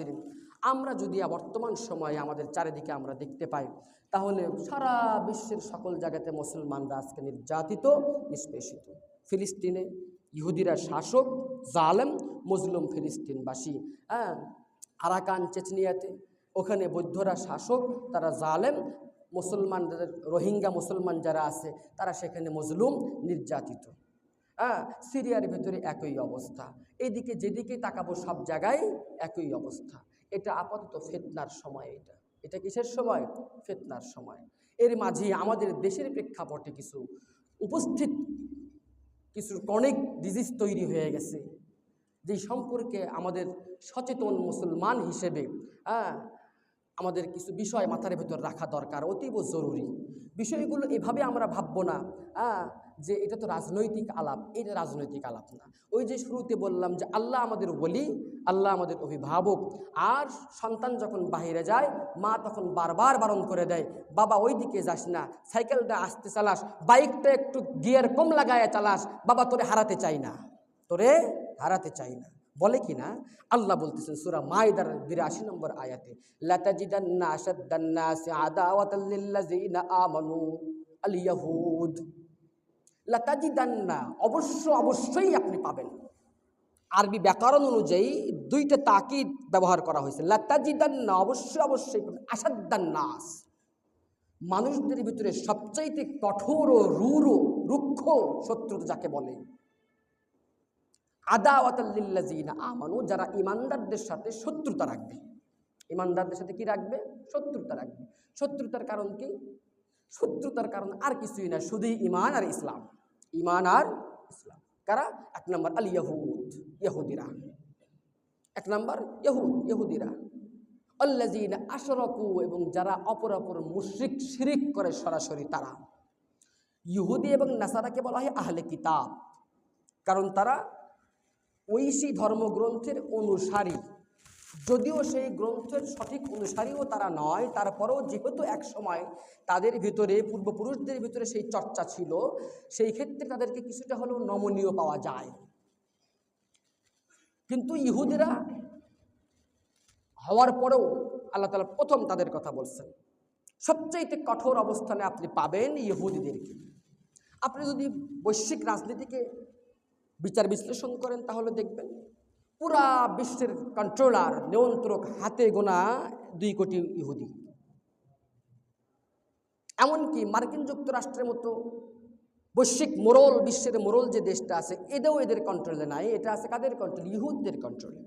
হাজিরিন আমরা যদি বর্তমান সময়ে আমাদের চারিদিকে আমরা দেখতে পাই, তাহলে সারা বিশ্বের সকল জায়গাতে মুসলমানরা আজকে নির্যাতিত, নিষ্পেষিত। ফিলিস্তিনে ইহুদিরা শাসক, জালেম মজলুম ফিলিস্তিনবাসী। হ্যাঁ আরাকান চেচনিয়াতে, ওখানে বৌদ্ধরা শাসক, তারা জালেম, মুসলমানদের, রোহিঙ্গা মুসলমান যারা আছে, তারা সেখানে মজলুম নির্যাতিত। সিরিয়ার ভেতরে একই অবস্থা। এদিকে যেদিকে তাকাবো সব জায়গায় একই অবস্থা। এটা আপাতত ফেতনার সময় এটা। এটা কিসের সময়? ফেতনার সময়। এর মাঝে আমাদের দেশের প্রেক্ষাপটে কিছু উপস্থিত, কিছু ক্রনিক ডিজিজ তৈরি হয়ে গেছে। যেই সম্পর্কে আমাদের সচেতন মুসলমান হিসেবে হ্যাঁ আমাদের কিছু বিষয় মাথার ভেতর রাখা দরকার, অতীব জরুরি। বিষয়গুলো এভাবে আমরা ভাববো না। যে এটা তো রাজনৈতিক আলাপ, এটা রাজনৈতিক আলাপ না। ওই যে শুরুতে বললাম যে আল্লাহ আমাদের বলি আল্লাহ আমাদের অভিভাবক, আর সন্তান যখন বাইরে যায়, মা তখন বারবার বারণ করে দেয়, বাবা ওই দিকে যাস না, সাইকেলটা আসতে চালাস, বাইকটা একটু গিয়ার কম লাগায় চালাস, বাবা, তোরে হারাতে চাই না। তোরে হারাতে চাই না। বলে কি না? আল্লাহ বলতেছেন সুরা মাইদার বিরাশি নম্বর আয়াতে, লাতাজিদান্না আশাদ্দান্নাসি আদাওয়াতাল লিল্লাযিনা আমানু আল ইয়াহুদ। লাতাজিদান্না অবশ্য অবশ্যই আপনি পাবেন। আরবি ব্যাকরণ অনুযায়ী দুইটা তাকিদ ব্যবহার করা হয়েছে। লাতাজিদান্না অবশ্যই অবশ্যই পাবেন, আশাদ্দান্নাস। মানুষদের ভিতরে সবচাইতে কঠোর ও রুক্ষ শত্রুতা যাকে বলে। আদাওয়াতাল্লিল্লাজিনা আমানু, যারা ইমানদারদের সাথে শত্রুতা রাখবে। ইমানদারদের সাথে কি রাখবে? শত্রুতা রাখবে। শত্রুতার কারণ কি? শত্রুতার কারণ আর কিছুই না শুধুই ইমান আর ইসলাম। ইমান আর ইসলাম। কারা? এক নম্বর, আল ইয়াহুদ ইহুদিরা এক নম্বর ইহুদ ইহুদিরা আল্লাজিনা আশরকু, এবং যারা অপর অপর মুশরিক, শিরিক করে সরাসরি তারা। ইহুদি এবং নাসারাকে বলা হয় আহলে কিতাব। কারণ তারা সেই ধর্মগ্রন্থের অনুসারী। যদিও সেই গ্রন্থের সঠিক অনুসারীও তারা নয়, তারপরেও যেহেতু এক সময় তাদের ভিতরে, পূর্বপুরুষদের ভিতরে সেই চর্চা ছিল, সেই ক্ষেত্রে তাদেরকে কিছুটা হলেও নমনীয় পাওয়া যায়। কিন্তু ইহুদিরা হওয়ার পরেও আল্লাহ তালা প্রথম তাদের কথা বলছেন। সবচাইতে কঠোর অবস্থানে আপনি পাবেন ইহুদিদেরকে। আপনি যদি বৈশ্বিক রাজনীতিকে বিচার বিশ্লেষণ করেন তাহলে দেখবেন পুরা বিশ্বের কন্ট্রোলার নিয়ন্ত্রক হাতে গোনা দুই কোটি ইহুদি। এমনকি মার্কিন যুক্তরাষ্ট্রের মতো বৈশ্বিক মোরল বিশ্বের মোরল যে দেশটা আছে এদেও এদের কন্ট্রোলে নাই, এটা আছে কাদের কন্ট্রোল ইহুদদের কন্ট্রোলে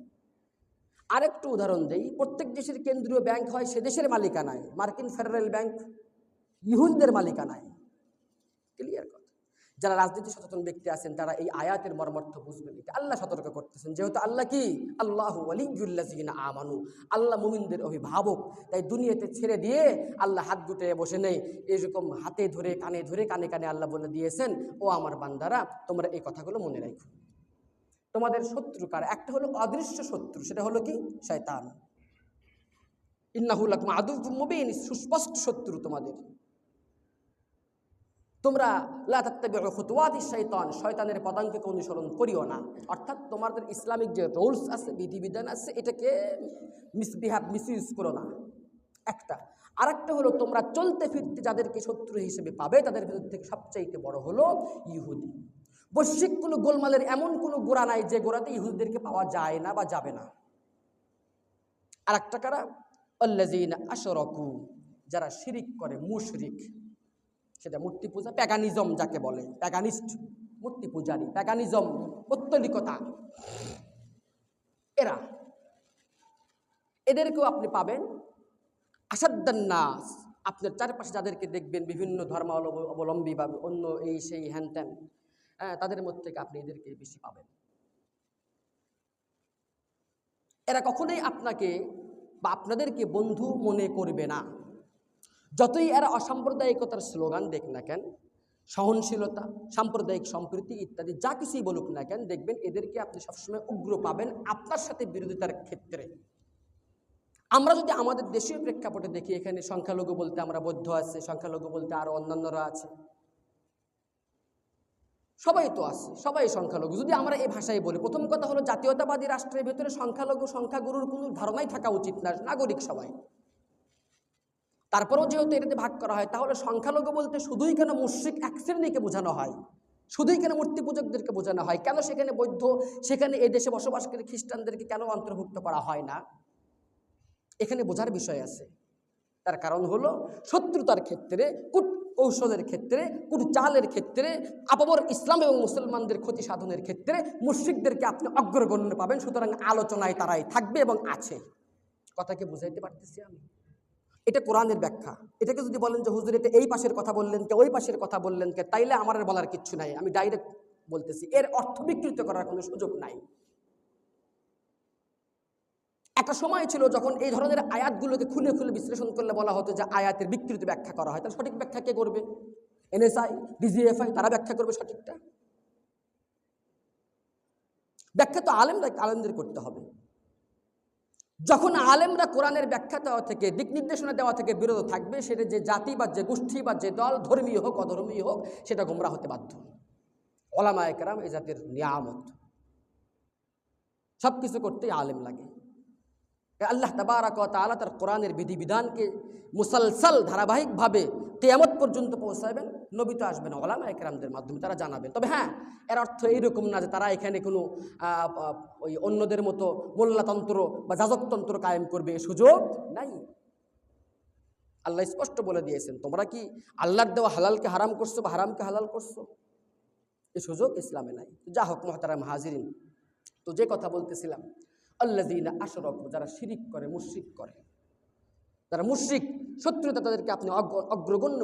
আরেকটু উদাহরণ দেই, প্রত্যেক দেশের কেন্দ্রীয় ব্যাংক হয় সে দেশের মালিকানায়, মার্কিন ফেডারেল ব্যাংক ইহুদদের মালিকানায়। ক্লিয়ার কথা? যারা রাজনীতি সচেতন ব্যক্তি আছেন, তারা এই আয়াতের মর্মার্থ বুঝবেন। এটা আল্লাহ সতর্ক করতেছেন। যেহেতু আল্লাহ কি? আল্লাহ আলিগুল্লাহিনা আমানু। আল্লাহ মুমিনদের অভিভাবক। তাই দুনিয়াতে ছেড়ে দিয়ে আল্লাহ হাত গুটে বসে নেই। এরকম হাতে ধরে, কানে ধরে, কানে কানে আল্লাহ বলে দিয়েছেন, ও আমার বান্দারা, তোমরা এই কথাগুলো মনে রাখো। তোমাদের শত্রু কার একটা হলো অদৃশ্য শত্রু, সেটা হলো কি? শয়তান। ইন্নাহুল আদু মুবিন, সুস্পষ্ট শত্রু তোমাদের। তোমরা খুতুয়াদি শৈতান শয়তানের পদাঙ্ককে অনুসরণ করিও না। অর্থাৎ তোমাদের ইসলামিক যে রুলস আছে, বিধিবিধান আছে, এটাকে মিসবিহাভ, মিসইউজ করো না। একটা। আরেকটা হলো, তোমরা চলতে ফিরতে যাদেরকে শত্রু হিসেবে পাবে, তাদের ভিতর থেকে সবচাইতে বড় হলো ইহুদি। বৈশ্বিক কোনো গোলমালের এমন কোনো গোড়া নাই যে গোড়াতে ইহুদিদেরকে পাওয়া যায় না বা যাবে না। আর একটা কারা? অল্লাজিন আশরকু, যারা শিরিক করে, মুশরিক। সেটা মূর্তি পূজা, প্যাগানিজম যাকে বলে, প্যাগানিস্ট, মূর্তি পূজারী, প্যাগানিজম পত্তলিকতা এরা, এদেরকেও আপনি পাবেন। আসাদ্দান্নাস, আপনার চারপাশে যাদেরকে দেখবেন বিভিন্ন ধর্ম অবলম্বী বা অন্য এই সেই হ্যান ত্যান হ্যাঁ তাদের মধ্যে থেকে আপনি এদেরকে বেশি পাবেন। এরা কখনোই আপনাকে বা আপনাদেরকে বন্ধু মনে করবে না। যতই এরা অসাম্প্রদায়িকতার স্লোগান দেখ না কেন, সহনশীলতা, সাম্প্রদায়িক সম্প্রীতি ইত্যাদি যা কিছুই বলুক না কেন, দেখবেন এদেরকে আপনি সবসময় উগ্র পাবেন আপনার সাথে বিরোধিতার ক্ষেত্রে। আমরা যদি আমাদের দেশীয় প্রেক্ষাপটে দেখি, এখানে সংখ্যালঘু বলতে আমরা বৌদ্ধ আছে, সংখ্যালঘু বলতে আরও অন্যান্যরা আছে। সবাই তো আছে, সবাই সংখ্যালঘু। যদি আমরা এই ভাষায় বলি, প্রথম কথা হলো জাতীয়তাবাদী রাষ্ট্রের ভেতরে সংখ্যালঘু, সংখ্যাগুরুর কোনো ধারণাই থাকা উচিত না, নাগরিক সবাই। তারপরেও যেহেতু এটাতে ভাগ করা হয়, তাহলে সংখ্যালঘু বলতে শুধুই কেন মুশ্রিক এক শ্রেণীকে বোঝানো হয়? শুধুই কেন মূর্তি পূজকদেরকে বোঝানো হয়? কেন সেখানে বৌদ্ধ, সেখানে এই দেশে বসবাসকারী খ্রিস্টানদেরকে কেন অন্তর্ভুক্ত করা হয় না? এখানে বোঝার বিষয় আছে। তার কারণ হলো শত্রুতার ক্ষেত্রে কুট কৌশলের ক্ষেত্রে কূট চালের ক্ষেত্রে আপামর ইসলাম এবং মুসলমানদের ক্ষতি সাধনের ক্ষেত্রে মুশ্রিকদেরকে আপনি অগ্রগণ্য পাবেন, সুতরাং আলোচনায় তারাই থাকবে এবং আছে। কথাকে বুঝাইতে পারতেছি আমি? এটা কোরআনের ব্যাখ্যা। এটাকে যদি বলেন যে, হুজুর, এটা এই পাশের কথা বললেন কে, ওই পাশের কথা বললেন কে, তাইলে আমার আর বলার কিচ্ছু নাই। আমি ডাইরেক্ট বলতেছি, এর অর্থ বিকৃত করার কোনো সুযোগ নাই। একটা সময় ছিল যখন এই ধরনের আয়াতগুলোকে খুলে খুলে বিশ্লেষণ করলে বলা হতো যে, আয়াতের বিকৃত ব্যাখ্যা করা হয়। তাহলে সঠিক ব্যাখ্যা কে করবে? এনএসআই, ডিজিএফআই, তারা ব্যাখ্যা করবে সঠিকটা? ব্যাখ্যা তো আলেমরা আলেমদের করতে হবে। যখন আলেমরা কোরআনের ব্যাখ্যা দেওয়া থেকে, দিক নির্দেশনা দেওয়া থেকে বিরত থাকবে, সেটা যে জাতি বা যে গোষ্ঠী বা যে দল ধর্মীয় হোক, অধর্মীয় হোক, সেটা গোমরা হতে বাধ্য। ওলামা একরাম এই জাতির নিয়ামত। সব কিছু করতেই আলেম লাগে। আল্লাহ তাবারাক তালা তার কোরআনের বিধিবিধানকে মুসলসল ধারাবাহিকভাবে কেয়ামত পর্যন্ত পৌঁছাবেন, নবী তো আসবেন, ওলামা একরামদের মাধ্যমে, তারা জানাবেন। তবে হ্যাঁ এর অর্থ এইরকম না যে তারা এখানে কোনো ওই অন্যদের মতো মোল্লাতন্ত্র বা যাজকতন্ত্র কায়েম করবে সুযোগ নাই। আল্লাহ স্পষ্ট বলে দিয়েছেন, তোমরা কি আল্লাহর দেওয়া হালালকে হারাম করছ বা হারামকে হালাল করছ? এ সুযোগ ইসলামে নাই। যা হোক, মহতারাম হাজিরিন, তো যে কথা বলতেছিলাম আল্লাজিনা আশরক, যারা শিরিক করে, মুশরিক করে যারা মুশ্রিক শত্রুতা তাদেরকে আপনি অগ্র- অগ্রগণ্য